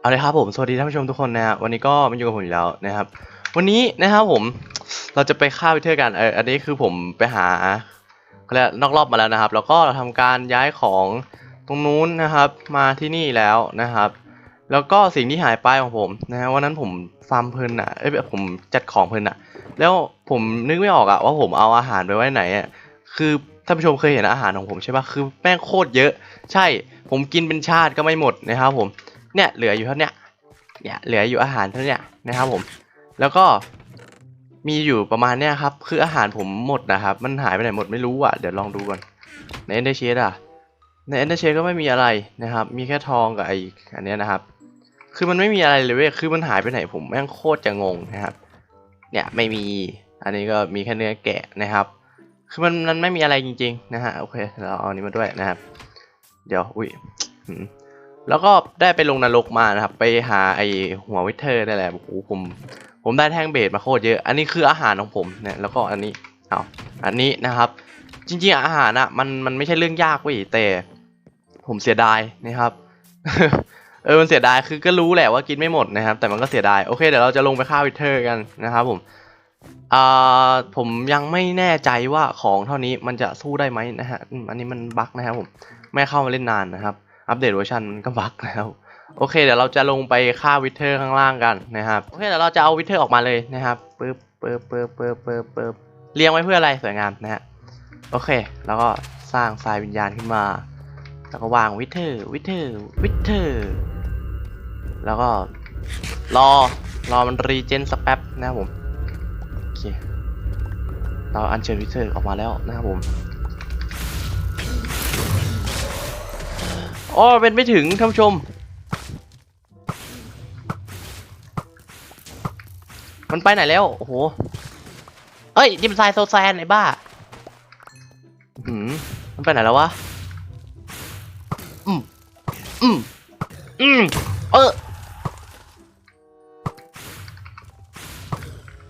เอาเลยครับผม สวัสดีท่านผู้ชมทุกคนนะฮะวันนี้ก็มาอยู่กับผมอีกแล้วนะครับ วันนี้นะครับผมเราจะไปฆ่าวิเทอร์กันเอออันนี้คือผมไปหาเขาเรียกนอกรอบมาแล้วนะครับ แล้วก็เราทำการย้ายของตรงนู้นนะครับ มาที่นี่แล้วนะครับ แล้วก็สิ่งที่หายไปของผมนะฮะวันนั้นผมฟาร์มเพลินอะเอ้ยผมจัดของเพลินอะ แล้วผมนึกไม่ออกอะว่าผมเอาอาหารไปไว้ไหนอะคือท่านผู้ชมเคยเห็นอาหารของผมใช่ปะคือแป้งโคตรเยอะ ใช่ผมกินเป็นชาติก็ไม่หมดนะครับผม เนี่ยเหลืออยู่เท่าเนี้ยเนี่ยเหลืออยู่อาหารเท่าเนี้ยนะครับผม แล้วก็มีอยู่ประมาณเนี้ยครับ คืออาหารผมหมดนะครับ มันหายไปไหนหมดไม่รู้อะ เดี๋ยวลองดูก่อนใน Ender c h e อะ ใน Ender c h e ก็ไม่มีอะไรนะครับ มีแค่ทองกับไออันเนี้ยนะครับ คือมันไม่มีอะไรเลยเว้ย คือมันหายไปไหนผมแม่งโคตรจะงงนะครับ เนี่ยไม่มี อันนี้ก็มีแค่เนื้อแกะนะครับ คือมันมันไม่มีอะไรจริง ๆ นะฮะ โอเค เราเอาอันนี้มาด้วยนะครับ เดี๋ยว อุ้ย แล้วก็ได้ไปลงนรกมานะครับ ไปหาไอหัววิเทอร์นี่แหละโอ้โหผมผมได้แท่งเบสมาโคตรเยอะ อันนี้คืออาหารของผมเนี่ยแล้วก็อันนี้เอาอันนี้นะครับ จริงๆอาหารอะมันมันไม่ใช่เรื่องยากเว้ยแต่ ผมเสียดายนะครับเออมันเสียดายคือก็รู้แหละว่ากินไม่หมดนะครับ แต่มันก็เสียดายโอเคเดี๋ยวเราจะลงไปฆ่าวิเทอร์กันนะครับผมอ่าผมยังไม่แน่ใจว่าของเท่านี้มันจะสู้ได้ไหมนะฮะอันนี้มันบั๊กนะครับผมไม่เข้ามาเล่นนานนะครับ อัปเดตเวอร์ชันมันก็บั๊กแล้วโอเคเดี๋ยวเราจะลงไปฆ่าวิเทอร์ข้างล่างกันนะครับโอเคเดี๋ยวเราจะเอาวิเทอร์ออกมาเลยนะครับปึ๊บปึ๊บปึ๊บปึ๊บปึ๊บปึ๊บเรียงไว้เพื่ออะไรสวยงามนะฮะโอเค แล้วก็สร้างทรายวิญญาณขึ้นมา แล้วก็วางวิเทอร์วิเทอร์วิเทอร์แล้วก็รอรอมันรีเจนสักแป๊บนะครับผมโอเคเราอัญเชิญวิเทอร์ออกมาแล้วนะครับผม โอ้เป็นไม่ถึงท่านผู้ชม มันไปไหนแล้ว โอ้โห เอ้ยดิมไซโซแซนไอ้บ้าหืมมันไปไหนแล้ววะ อืม อืม อืม เออ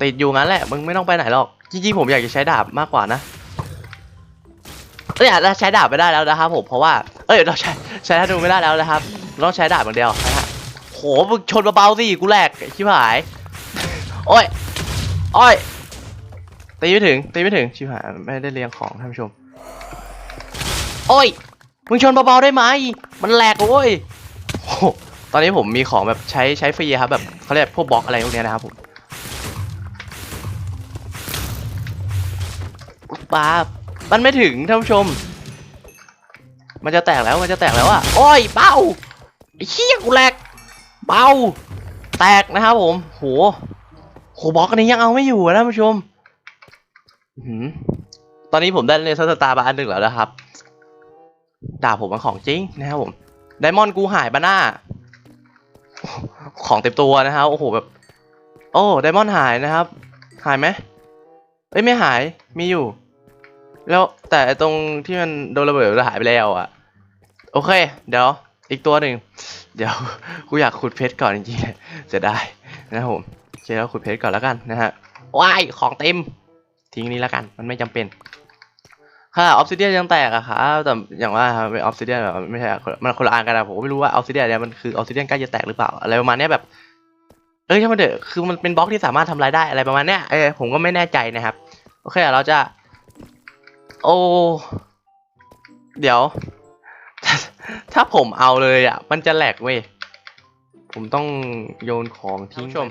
ติดอยู่งั้นแหละ มึงไม่ต้องไปไหนหรอก จริงๆ ผมอยากจะใช้ดาบมากกว่านะ เอ้ยเราใช้ดาบไม่ได้แล้วนะครับผมเพราะว่า เอ้ยเราใช้ใช้ธนูไม่ได้แล้วนะครับต้องใช้ดาบอย่างเดียวนะฮะโหมึงชนเบาๆสิกูแหลกชิบหายโอ้ยโอ้ยตีไม่ถึงตีไม่ถึงชิบหายไม่ได้เรียงของท่านผู้ชมโอ้ยมึงชนเบาๆได้ไหมมันแหลกโว้ยโอ้ตอนนี้ผมมีของแบบใช้ใช้ฟรีครับแบบเขาเรียกพวกบล็อกอะไรพวกเนี้ยนะครับผมปาบ มันไม่ถึงท่านผู้ชม มันจะแตกแล้วมันจะแตกแล้วอะโอ้ยเบ้าไอ้เชี่ยกูแหลกเบ้าแตกนะครับผม โห โหบล็อกอันนี้ยังเอาไม่อยู่อะท่านผู้ชมตอนนี้ผมได้เลเซอร์สตาร์บาอันหนึ่งแล้วนะครับดาบผมมันของจริงนะครับผมไดมอนด์กูหายบ้าน่าของเต็มตัวนะครับ โอ้โหแบบ โอ้ไดมอนด์หายนะครับ หายไหมเอ้ยไม่หาย มีอยู่ แล้วแต่ตรงที่มันโดนระเบิดมันหายไปแล้วอะโอเค เดี๋ยว อีกตัวหนึ่งเดี๋ยวกูอยากขุดเพชรก่อนจริงๆจะได้นะผมโอเคแล้วขุดเพชรก่อนแล้วกันนะฮะว้ายของเต็ม ทิ้งนี้แล้วกัน มันไม่จำเป็นค่ะออฟซิเดียนยังแตกอะครับแต่อย่างว่าครับเป็นออฟซิเดียนแบบไม่ใช่มันคนละอันกันนะผมไม่รู้ว่าออฟซิเดียนเนี่ยมันคือออฟซิเดียนใกล้จะแตกหรือเปล่าอะไรประมาณนี้แบบเอ้ยถ้ามันเดอะคือมันเป็นบล็อกที่สามารถทำลายได้อะไรประมาณเนี้ยเออผมก็ไม่แน่ใจนะครับ โอเคเราจะ โอ้ เดี๋ยวถ้าถ้าผมเอาเลยอะ มันจะแหลกเว้ย ผมต้องโยนของทิ้งชม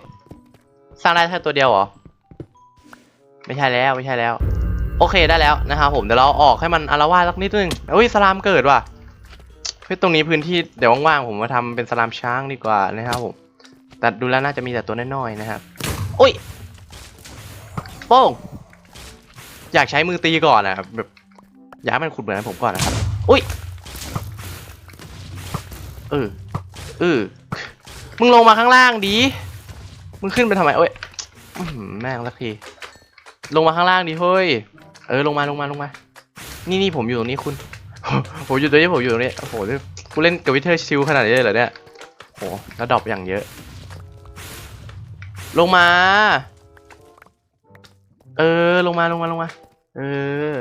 สร้างได้แค่ตัวเดียวเหรอ ไม่ใช่แล้วไม่ใช่แล้ว โอเคได้แล้วนะครับผม เดี๋ยวเราออกให้มันอารวาสสักนิดนึงอุ้ยสลามเกิดว่ะเฮ้ยตรงนี้พื้นที่เดี๋ยวว่างๆผมมาทำเป็นสลามช้างดีกว่านะครับผมแต่ดูแล้วน่าจะมีแต่ตัวน้อยๆนะครับ อุ้ยโป้ง อยากใช้มือตีก่อนนะครับแบบอยากให้มันขุดเหมือนผมก่อนนะครับอุ้ยเออเออมึงลงมาข้างล่างดีมึงขึ้นไปทำไมโอ้ยอื้อหือแม่งสักทีลงมาข้างล่างดิเฮ้ยเออลงมาลงมาลงมา นี่นี่ผมอยู่ตรงนี้คุณผมอยู่ตรงนี้ผมอยู่ตรงนี้โอ้โหนี่กูเล่นกับวิเทอร์ชิลขนาดนี้เลยเหรอเนี่ยโหแล้วดรอปอย่างเยอะ ลงมา เออลงมาลงมาลงมา เออ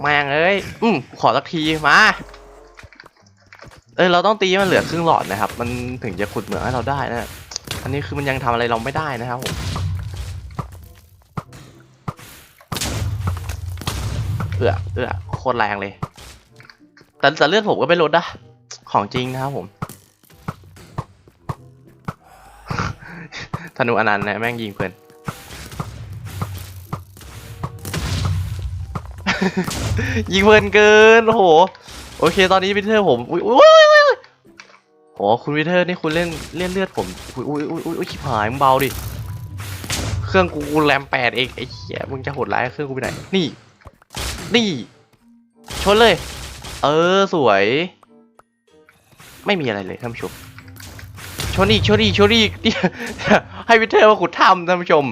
แม่งเอ้ย อืมขอสักที มา เออเราต้องตีมันเหลือครึ่งหลอดนะครับ มันถึงจะขุดเหมืองให้เราได้นะ อันนี้คือมันยังทำอะไรเราไม่ได้นะครับผม เอือเอือโคตรแรงเลย แต่แต่เลือดผมก็ไม่ลดนะ ของจริงนะครับผมธนูอนันต์นะแม่งยิงเพลิน ยิงเพลินเกินโห โอเค ตอนนี้วิเทอร์ผมอุ้ยอุ้ยอุ้ยอุ้ยโหคุณวิเทอร์นี่คุณเล่นเล่นเลือดผมอุ้ยอุ้ยอุ้ยอุ้ยชิบหายมึงเบาดิ เครื่องกูแรมแปดเองไอ้เหี้ยมึงจะโหดร้ายเครื่องกูไปไหน นี่ นี่ ชนเลย เออสวย ไม่มีอะไรเลยท่านผู้ชมชนอีกชนอีกชนอีกให้วิเทอร์มาขุดถ้ำท่านผู้ชม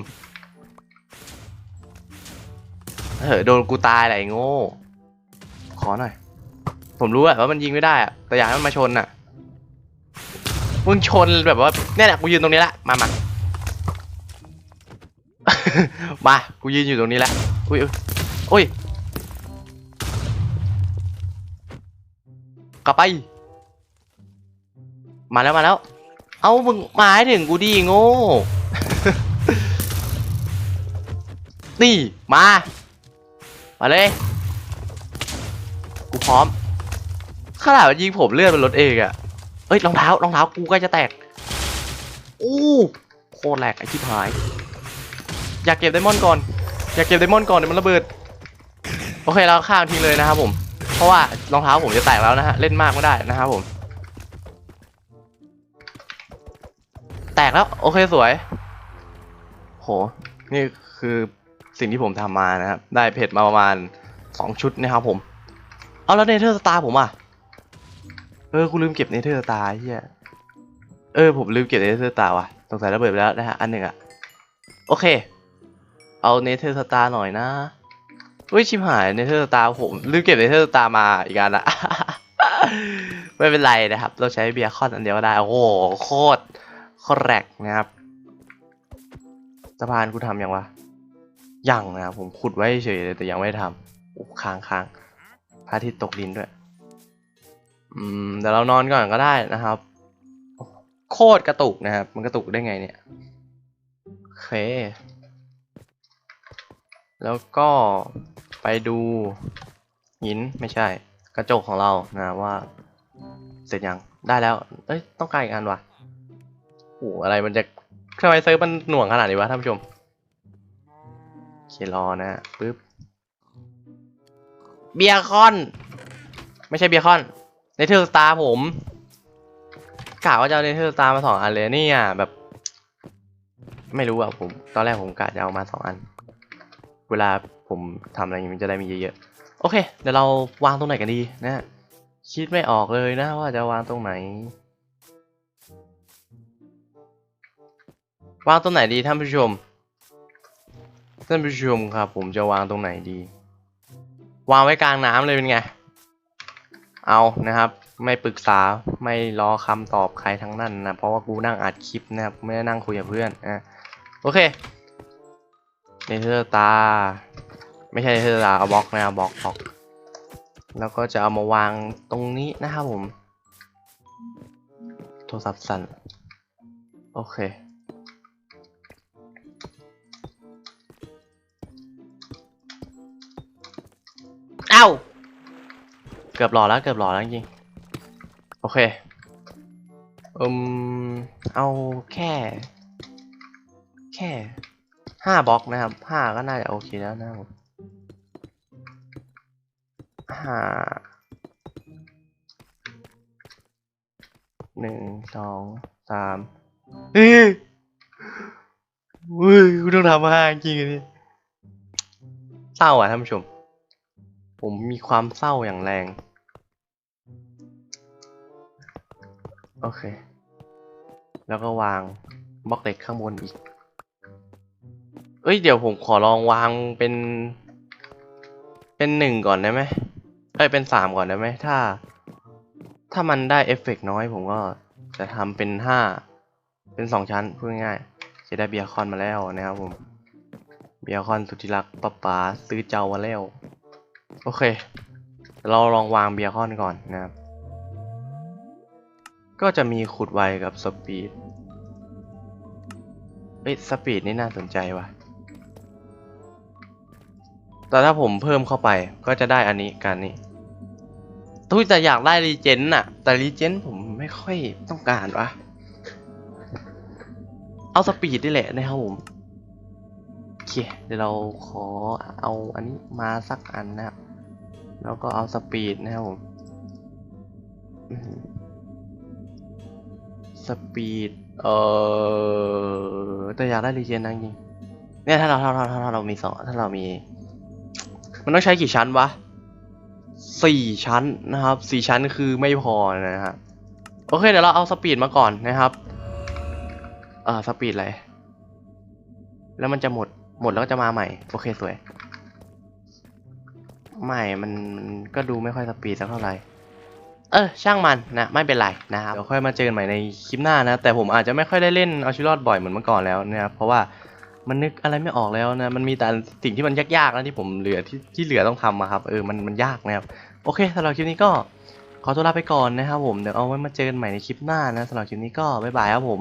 เออโดนกูตายอะไรโง่ ขอหน่อย ผมรู้อะว่ามันยิงไม่ได้อะแต่อยากให้มันมาชนอะมึงชนแบบว่าเนี่ยแหละกูยืนตรงนี้ละมามา มา กูยืนอยู่ตรงนี้ละอุ้ยอุ๊ยอุ้ยกลับไป มาแล้วมาแล้ว เอามึงมาให้ถึงกูดีโง่ นี่ มา มาเลย กูพร้อมขนาดยิงผมเลือดมันลดเองอะเอ้ยรองเท้ารองเท้ากูใกล้จะแตกอู้โคตรแหลกไอ้ชิบหาย อยากเก็บไดมอนด์ก่อน อยากเก็บไดมอนด์ก่อนเดี๋ยวมันระเบิด โอเคเราข้ามทิ้งเลยนะครับผม เพราะว่ารองเท้าผมจะแตกแล้วนะฮะ เล่นมากไม่ได้นะครับผม แตกแล้ว โอเคสวย โห นี่คือ สิ่งที่ผมทำมานะครับ ได้เพชรมาประมาณสองชุดนะครับผม เอาแล้วเนเธอร์สตาร์ผมอะ เออกูลืมเก็บเนเธอร์สตาร์เฮียเออผมลืมเก็บเนเธอร์สตาร์ว่ะสงสัยระเบิดไปแล้วนะฮะอันหนึ่งอะ โอเค เอาเนเธอร์สตาร์หน่อยนะเฮ้ยชิบหายเนเธอร์สตาร์ผมลืมเก็บเนเธอร์สตาร์มาอีกอันละไม่เป็นไรนะครับ เราใช้เบียร์คอนอันเดียวก็ได้ โอ้โหโคตรโคตรแรกนะครับสะพานกูทำยังวะ ยังนะครับผมขุดไว้เฉยเลยแต่ยังไม่ทำอ้ค้างค้างพระอาทิตย์ตกดินด้วย อืมเดี๋ยวเรานอนก่อนก็ได้นะครับ โคตรกระตุกนะครับ มันกระตุกได้ไงเนี่ยโอเค แล้วก็ไปดูหินไม่ใช่ กระจกของเรานะว่า เสร็จยังได้แล้ว เอ้ยต้องการอีกอันวะโอ้อะไรมันจะทำไมเซิร์ฟมันหน่วงขนาดนี้วะท่านผู้ชม รอนะฮะปึ๊บเบียคอน ไม่ใช่เบียคอนเนเธอร์สตาร์ผมกะว่าจะเอาเนเธอร์สตาร์มาสองอันเลยนี่ยแบบ ไม่รู้อะผม ตอนแรกผมกะจะเอามาสองอัน เวลาผมทำอะไรอย่างนี้มันจะได้มีเยอะๆ โอเค เดี๋ยวเราวางตรงไหนกันดีนะ คิดไม่ออกเลยนะว่าจะวางตรงไหน วางตรงไหนดีท่านผู้ชม ท่านผู้ชมครับ ผมจะวางตรงไหนดี วางไว้กลางน้ำเลยเป็นไง เอานะครับ ไม่ปรึกษาไม่รอคำตอบใครทั้งนั้นนะ เพราะว่ากูนั่งอัดคลิปนะครับไม่ได้นั่งคุยกับเพื่อนนะโอเคเนเธอร์ตา ไม่ใช่เนเธอร์ตาเอาบล็อกนะบล็อกบล็อก แล้วก็จะเอามาวางตรงนี้นะครับผม โทรศัพท์สั่น โอเค เอ้าเกือบหล่อแล้วเกือบหล่อแล้วจริงโอเคอืมเอาแค่ แค่ห้าบล็อกนะครับห้าก็น่าจะโอเคแล้วนะครับห้าหนึ่งสองสามเฮ้ยเฮ้ยกูต้องทำห้าจริงๆอันนี่เศร้าอะท่านผู้ชม ผมมีความเศร้าอย่างแรง โอเค แล้วก็วางบล็อกเหล็กข้างบนอีก เอ้ย เดี๋ยวผมขอลองวางเป็น เป็นหนึ่งก่อนได้ไหมเอ้ย เป็นสามก่อนได้ไหม ถ้า ถ้ามันได้เอฟเฟกต์น้อยผมก็จะทำเป็นห้า เป็นสองชั้นพูดง่ายๆจะได้เบียร์คอนมาแล้วนะครับผม เบียร์คอนสุดที่รักป๊าป๋าซื้อเจ้ามาแล้ว โอเค เราลองวางเบียร์คอนก่อนนะครับ ก็จะมีขุดไวกับสปีดเอ้ยสปีดนี่น่าสนใจว่ะ แต่ถ้าผมเพิ่มเข้าไปก็จะได้อันนี้กันนี่ทุกแต่อยากได้รีเจนน่ะ แต่รีเจนผมไม่ค่อยต้องการวะ เอาสปีดนี่แหละนะครับผม เค เดี๋ยวเราขอเอาอันนี้มาสักอันนะครับ แล้วก็เอาสปีดนะครับผม สปีด เออแต่อยากได้รีเจนนะจริง เนี่ยถ้าเราถ้าเราถ้าเราถ้าเรามีสองถ้าเรามี มันต้องใช้กี่ชั้นวะสี่ชั้นนะครับสี่ชั้นคือไม่พอนะฮะโอเคเดี๋ยวเราเอาสปีดมาก่อนนะครับ เอ่อสปีดอะไร แล้วมันจะหมด หมดแล้วก็จะมาใหม่ โอเคสวย ไม่มันมันก็ดูไม่ค่อยสปีดสักเท่าไหร่เออช่างมันนะไม่เป็นไรนะครับเดี๋ยวค่อยมาเจอกันใหม่ในคลิปหน้านะ แต่ผมอาจจะไม่ค่อยได้เล่นเอาชีวิตรอดบ่อยเหมือนเมื่อก่อนแล้วนะครับเพราะว่ามันนึกอะไรไม่ออกแล้วนะมันมีแต่สิ่งที่มันยากๆนะที่ผมเหลือที่ที่เหลือต้องทำอะครับเออมันมันยากนะครับโอเคสำหรับคลิปนี้ก็ขอตัวลาไปก่อนนะครับผมเดี๋ยวเอาไว้มาเจอกันใหม่ในคลิปหน้านะสำหรับคลิปนี้ก็บ๊ายบายครับผม